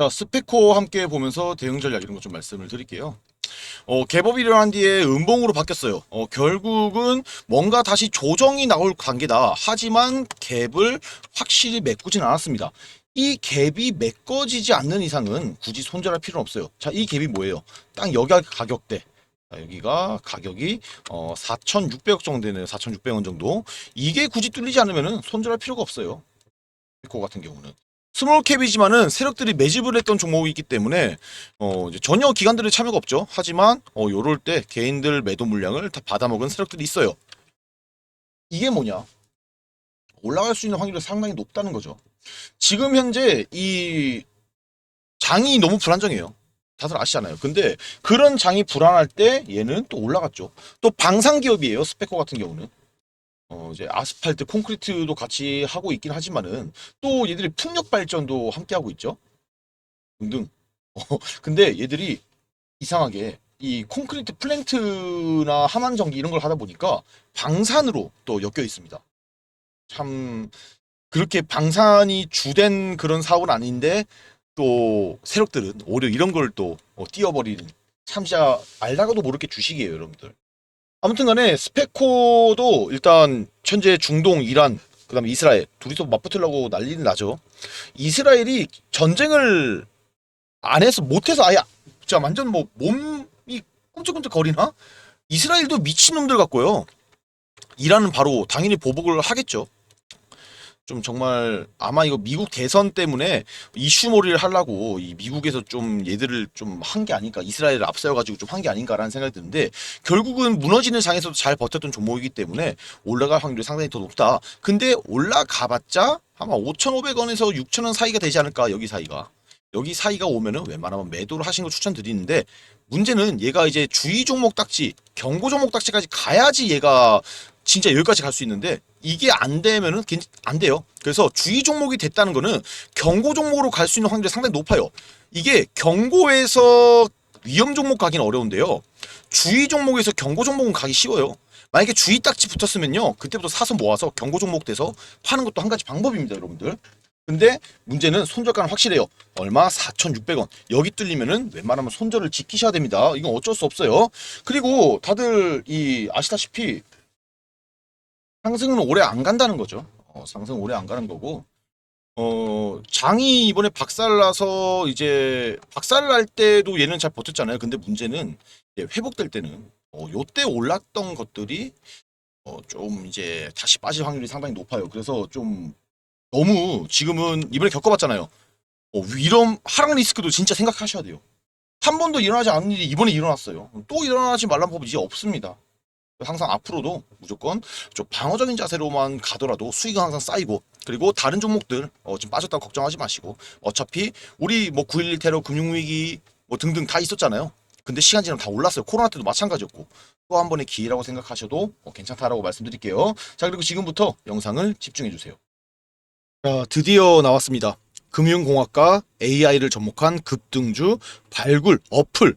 자, 스페코 함께 보면서 대응 전략 이런 것 좀 말씀을 드릴게요. 어, 개법이 일어난 뒤에 음봉으로 바뀌었어요. 어, 결국은 뭔가 다시 조정이 나올 관계다. 하지만 갭을 확실히 메꾸진 않았습니다. 이 갭이 메꿔지지 않는 이상은 굳이 손절할 필요는 없어요. 자, 이 갭이 뭐예요? 딱 여기가 가격대. 자, 여기가 가격이 어, 4,600억 정도 되네요. 4,600원 정도. 이게 굳이 뚫리지 않으면 손절할 필요가 없어요. 스페코 같은 경우는. 스몰캡이지만은 세력들이 매집을 했던 종목이기 때문에 어 전혀 기관들의 참여가 없죠. 하지만 어 요럴 때 개인들 매도 물량을 다 받아먹은 세력들이 있어요. 이게 뭐냐? 올라갈 수 있는 확률이 상당히 높다는 거죠. 지금 현재 이 장이 너무 불안정해요. 다들 아시잖아요. 근데 그런 장이 불안할 때 얘는 또 올라갔죠. 또 방산 기업이에요. 스페코 같은 경우는. 어 이제 아스팔트, 콘크리트도 같이 하고 있긴 하지만은 또 얘들이 풍력 발전도 함께 하고 있죠. 등등. 어, 근데 얘들이 이상하게 이 콘크리트 플랜트나 하만전기 이런 걸 하다 보니까 방산으로 또 엮여 있습니다. 참 그렇게 방산이 주된 그런 사업은 아닌데 또 세력들은 오히려 이런 걸 또 띄워버리는 참 진짜 알다가도 모를 게 주식이에요, 여러분들. 아무튼 간에 스페코도 일단 현재 중동, 이란, 그 다음에 이스라엘 둘이서 맞붙으려고 난리는 나죠. 이스라엘이 전쟁을 안 해서 못해서 아예 진짜 완전 뭐 몸이 꿈쩍꿈쩍 거리나? 이스라엘도 미친놈들 같고요. 이란은 바로 당연히 보복을 하겠죠. 좀 정말 아마 이거 미국 대선 때문에 이슈몰이를 하려고 이 미국에서 좀 얘들을 좀 한 게 아닌가 이스라엘을 앞세워가지고 좀 한 게 아닌가라는 생각이 드는데 결국은 무너지는 장에서도 잘 버텼던 종목이기 때문에 올라갈 확률이 상당히 더 높다. 근데 올라가봤자 아마 5,500원에서 6,000원 사이가 되지 않을까 여기 사이가. 여기 사이가 오면은 웬만하면 매도를 하신 거 추천드리는데 문제는 얘가 이제 주의 종목 딱지, 경고 종목 딱지까지 가야지 얘가 진짜 여기까지 갈 수 있는데 이게 안 되면은 괜- 안 돼요. 그래서 주의 종목이 됐다는 거는 경고 종목으로 갈 수 있는 확률이 상당히 높아요. 이게 경고에서 위험 종목 가기는 어려운데요. 주의 종목에서 경고 종목은 가기 쉬워요. 만약에 주의 딱지 붙었으면요. 그때부터 사서 모아서 경고 종목 돼서 파는 것도 한 가지 방법입니다, 여러분들. 근데 문제는 손절가는 확실해요. 얼마? 4,600원. 여기 뚫리면은 웬만하면 손절을 지키셔야 됩니다. 이건 어쩔 수 없어요. 그리고 다들 이 아시다시피 상승은 오래 안 간다는 거죠. 어, 상승 오래 안 가는 거고. 어, 장이 이번에 박살나서 이제 박살날 때도 얘는 잘 버텼잖아요. 근데 문제는 회복될 때는 어, 요때 올랐던 것들이 어, 좀 이제 다시 빠질 확률이 상당히 높아요. 그래서 좀 너무 지금은 이번에 겪어봤잖아요. 어, 이런 하락 리스크도 진짜 생각하셔야 돼요. 한 번도 일어나지 않은 일이 이번에 일어났어요. 또 일어나지 말란 법이 이제 없습니다. 항상 앞으로도 무조건 좀 방어적인 자세로만 가더라도 수익은 항상 쌓이고 그리고 다른 종목들 어, 지금 빠졌다고 걱정하지 마시고 어차피 우리 뭐 9.11 테러 금융위기 뭐 등등 다 있었잖아요. 근데 시간 지나면 다 올랐어요. 코로나 때도 마찬가지였고 또 한 번의 기회라고 생각하셔도 어, 괜찮다라고 말씀드릴게요. 자 그리고 지금부터 영상을 집중해 주세요. 자 드디어 나왔습니다. 금융공학과 AI를 접목한 급등주 발굴 어플